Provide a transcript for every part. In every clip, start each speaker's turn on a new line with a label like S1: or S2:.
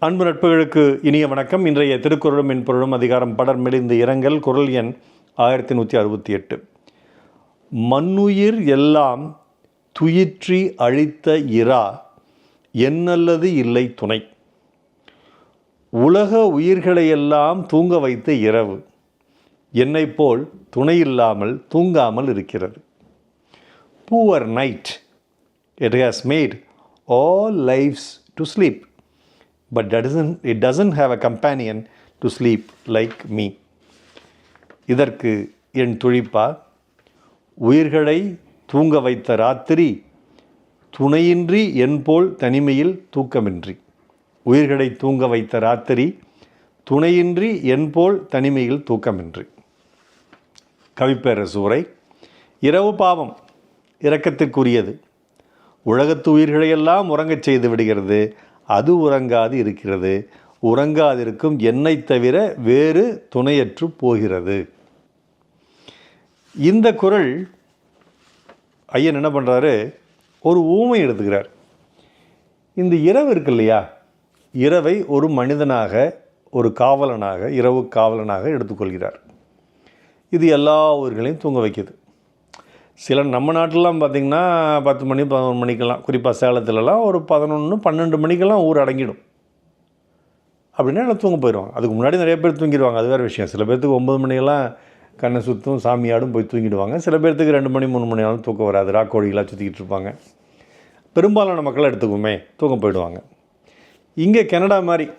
S1: அன்பு நட்புகளுக்கு இனிய வணக்கம். இன்றைய திருக்குறளும் என்பொருளும் அதிகாரம் படர் மெலிந்து இரங்கல் குரல் எண் ஆயிரத்தி நூற்றி அறுபத்தி எட்டு. மண்ணுயிர் எல்லாம் துயிற்றி அழித்த இரா என்னல்லது இல்லை துணை. உலக உயிர்களையெல்லாம் தூங்க வைத்த இரவு என்னைப் போல் துணை இல்லாமல் தூங்காமல் இருக்கிறது. Poor night it has made all lives to sleep but doesn't it doesn't have a companion to sleep like me. இதற்கு என் துழிப்பா உயிர்களை தூங்க வைத்த ராத்திரி துணையின்றி என் போல் தனிமையில் தூக்கமின்றி. உயிர்களை தூங்க வைத்த ராத்திரி துணையின்றி என் போல் தனிமையில் தூக்கமின்றி. கவிப்பேரசுவரை இரவு பாவம் இரக்கத்திற்குரியது உலகத்து உயிர்களையெல்லாம் உறங்கச் செய்து விடுகிறது. அது உறங்காது இருக்கிறது. உறங்காதிருக்கும் என்னை தவிர வேறு துணையற்று போகிறது. இந்த குரல் ஐயன் என்ன பண்ணுறாரு ஒரு ஊமை எடுத்துக்கிறார். இந்த இரவு இருக்கு இல்லையா? இரவை ஒரு மனிதனாக ஒரு காவலனாக இரவு காவலனாக எடுத்துக்கொள்கிறார். இது எல்லா ஊர்களையும் தூங்க வைக்கிது. சில நம்ம நாட்டிலலாம் பார்த்திங்கன்னா பத்து மணி பதினொன்று மணிக்கெல்லாம் குறிப்பாக சேலத்துலலாம் ஒரு பதினொன்று பன்னெண்டு மணிக்கெல்லாம் ஊர் அடங்கிடும். அப்படின்னா எல்லாம் தூங்க போயிடுவாங்க. அதுக்கு முன்னாடி நிறைய பேர் தூங்கிடுவாங்க. அது வேறு விஷயம். சில பேர்த்துக்கு ஒம்பது மணிக்கெல்லாம் கண்ணை சுற்றும் சாமியாடும் போய் தூங்கிடுவாங்க. சில பேர்த்துக்கு ரெண்டு மணி மூணு மணி ஆனாலும் தூக்கம் வராது. ராக்கோழிகளாக சுற்றிக்கிட்டு இருப்பாங்க. பெரும்பாலான மக்களை எடுத்துக்குமே தூங்க போயிடுவாங்க. இங்கே கனடா மாதிரி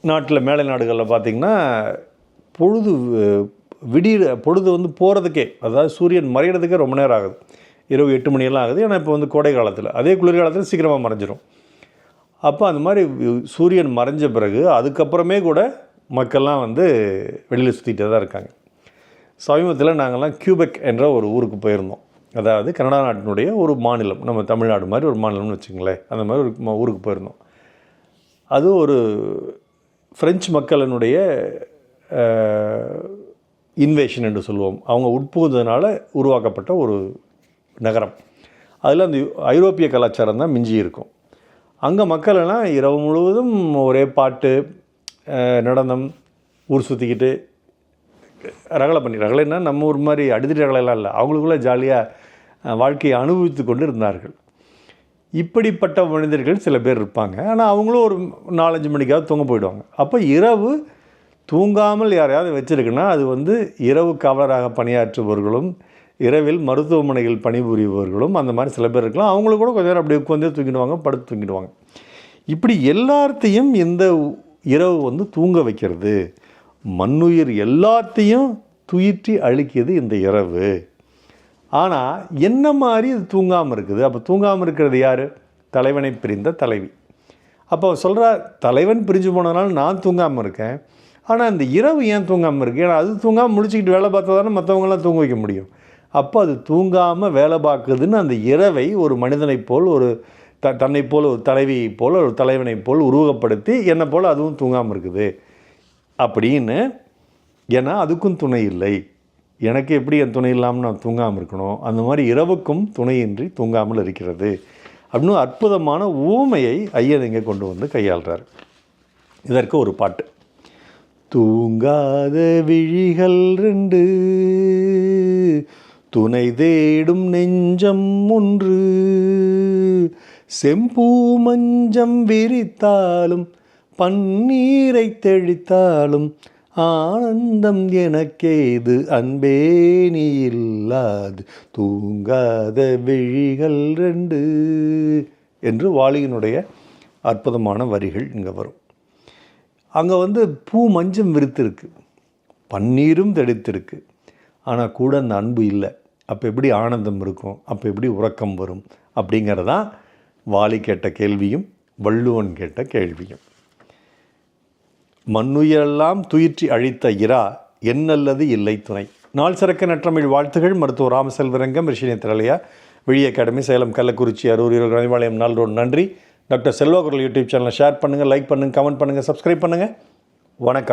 S1: நாட்டில் மேலை நாடுகளில் பார்த்திங்கன்னா பொழுது விடிய பொழுது வந்து போகிறதுக்கே அதாவது சூரியன் மறையிறதுக்கே ரொம்ப நேரம் ஆகுது. இரவு எட்டு மணியெல்லாம் ஆகுது. ஏன்னா இப்போ வந்து கோடை காலத்தில். அதே குளிர்காலத்தில் சீக்கிரமாக மறைஞ்சிரும். அப்போ அந்த மாதிரி சூரியன் மறைஞ்ச பிறகு அதுக்கப்புறமே கூட மக்கள்லாம் வந்து வெளியில் சுற்றிகிட்டே தான் இருக்காங்க. சமீபத்தில் நாங்கள்லாம் கியூபெக் என்ற ஒரு ஊருக்கு போயிருந்தோம். அதாவது கனடா நாட்டினுடைய ஒரு மாநிலம். நம்ம தமிழ்நாடு மாதிரி ஒரு மாநிலம்னு வச்சுங்களேன். அந்த மாதிரி ஒரு ஊருக்கு போயிருந்தோம். அது ஒரு ஃப்ரெஞ்சு மக்களினுடைய இன்வேஷன் என்று சொல்லுவோம் அவங்க உட்புகுந்ததுனால உருவாக்கப்பட்ட ஒரு நகரம். அதில் அந்த ஐரோப்பிய கலாச்சாரம் தான் மிஞ்சி இருக்கும். அங்கே மக்கள்லாம் இரவு முழுவதும் ஒரே பாட்டு நடனம் ஊர் சுற்றிக்கிட்டு ரகலை பண்ணி ரகலைன்னா நம்ம ஊர் மாதிரி அடித்தடி ரகலைலாம் இல்லை. அவங்களுக்குள்ள ஜாலியாக வாழ்க்கையை அனுபவித்து கொண்டு இருந்தார்கள். இப்படிப்பட்ட மனிதர்கள் சில பேர் இருப்பாங்க. ஆனால் அவங்களும் ஒரு நாலஞ்சு மணிக்காவது தூங்க போயிடுவாங்க. அப்போ இரவு தூங்காமல் யாரையாவது வச்சுருக்குன்னா அது வந்து இரவு காவலராக பணியாற்றுபவர்களும் இரவில் மருத்துவமனையில் பணிபுரிபவர்களும் அந்த மாதிரி சில பேர் இருக்கலாம். அவங்களும் கூட கொஞ்சம் நேரம் அப்படியே உட்காந்தே தூங்கிடுவாங்க படுத்து தூங்கிடுவாங்க இப்படி எல்லாத்தையும் இந்த இரவு வந்து தூங்க வைக்கிறது மண்ணுயிர் எல்லாத்தையும் துயிற்றி அழிக்கிறது இந்த இரவு. ஆனால் என்ன மாதிரி இது தூங்காமல் இருக்குது? அப்போ தூங்காமல் இருக்கிறது யார்? தலைவனை பிரிந்த தலைவி. அப்போ சொல்கிறா தலைவன் பிரிஞ்சு போனதுனால நான் தூங்காமல் இருக்கேன். ஆனால் இந்த இரவு ஏன் தூங்காமல் இருக்குது ஏன்னா அது தூங்காமல் முடிச்சுக்கிட்டு வேலை பார்த்தா தானே மற்றவங்களாம் தூங்க வைக்க முடியும். அப்போ அது தூங்காமல் வேலை பார்க்குதுன்னு அந்த இரவை ஒரு மனிதனைப் போல் ஒரு த தன்னை போல் ஒரு தலைவியை போல் ஒரு தலைவனைப் போல் உருவகப்படுத்தி என்னை போல் அதுவும் தூங்காமல் இருக்குது. அப்படின்னு ஏன்னா அதுக்கும் துணை இல்லை. எனக்கு எப்படி என் துணை இல்லாமல் நான் தூங்காமல் இருக்கணும்? அந்த மாதிரி இரவுக்கும் துணையின்றி தூங்காமல் இருக்கிறது. அப்படின்னு அற்புதமான ஊமையை ஐயன் இங்கே கொண்டு வந்து கையாளுறார். இதற்கு ஒரு பாட்டு. தூங்காத விழிகள் ரெண்டு. துணை தேடும் நெஞ்சம் ஒன்று. செம்பூ மஞ்சம் விரித்தாலும் பன்னீரை தெளித்தாலும் ஆனந்தம் எனக்கேது அன்பே நீ இல்லாது. தூங்காத விழிகள் ரெண்டு. என்று வாலியினுடைய அற்புதமான வரிகள் இங்கே வரும். அங்கே வந்து பூ மஞ்சம் விரித்திருக்கு. பன்னீரும் தெடித்திருக்கு ஆனால் கூட அந்த அன்பு இல்லை. அப்போ எப்படி ஆனந்தம் இருக்கும்? அப்போ எப்படி உறக்கம் வரும்? அப்படிங்கிறதான் வாலி கேட்ட கேள்வியும் வள்ளுவன் கேட்ட கேள்வியும். மண்ணுயிரெல்லாம் துயிற்றி அழித்த இரா என்னல்லது இல்லை துணை. நாள் சிறக்க நற்றமிழ் வாழ்த்துகள். மருத்துவர் ராமசெல்வரங்கம் ரிஷினி திரளையா விழி அகாடமி சேலம் கள்ளக்குறிச்சி அரூர் இரவு கனிபாளையம் நாள் நன்றி. டாக்டர் செல்வகுரல் யூடியூப் சேனலை ஷேர் பண்ணுங்கள் லைக் பண்ணுங்கள் கமெண்ட் பண்ணுங்கள் சப்ஸ்கிரைப் பண்ணுங்கள் வணக்கம்.